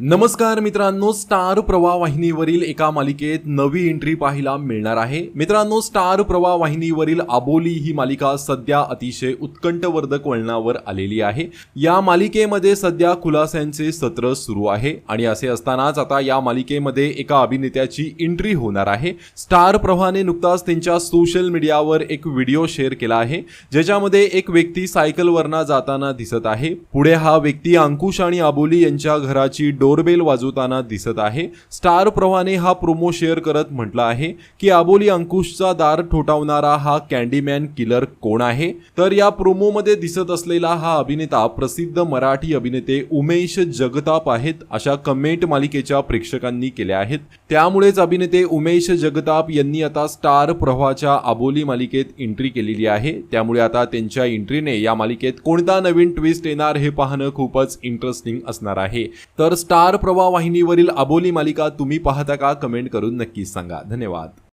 नमस्कार मित्रांनो स्टार प्रवाह वाहिनीवरील एका मालिकेत नवी एंट्री पाहायला मिळणार आहे. मित्रांनो स्टार प्रवाह वाहिनीवरील आबोली ही मालिका सध्या अतिशय उत्कंठवर्धक वळणावर आलेली आहे. या मालिकेमध्ये सध्या खुलास्यांचे सत्र सुरू आहे आणि असे असतानाच आता या मालिकेमध्ये एका अभिनेत्याची एंट्री होणार आहे. स्टार प्रवाहाने नुकताच त्यांच्या सोशल मीडियावर एक व्हिडिओ शेअर केला आहे ज्याच्यामध्ये एक व्यक्ती सायकलवरना जाताना दिसत आहे. पुढे हा व्यक्ती अंकुश आणि आबोली यांच्या घराची डो डोरबेल वाजवताना दिसत आहे. स्टार प्रवाहाने हा प्रोमो शेअर करत म्हटलं आहे की आबोली अंकुशचा दार ठोठावणारा हा कॅन्डीमॅन किलर कोण आहे? तर या प्रोमोमध्ये दिसत असलेला हा अभिनेता प्रसिद्ध मराठी अभिनेते उमेश जगताप आहेत अशा कमेंट मालिकेच्या प्रेक्षकांनी केल्या आहेत. त्यामुळेच अभिनेते उमेश जगताप यांनी आता स्टार प्रवाच्या आबोली मालिकेत एंट्री केलेली आहे. त्यामुळे आता त्यांच्या एंट्रीने या मालिकेत कोणता नवीन ट्विस्ट येणार हे पाहणं खूपच इंटरेस्टिंग असणार आहे. तर स्टार प्रवाह वाहिनीवरील आबोली मालिका तुम्ही पाहता का? कमेंट करून नक्कीच सांगा. धन्यवाद.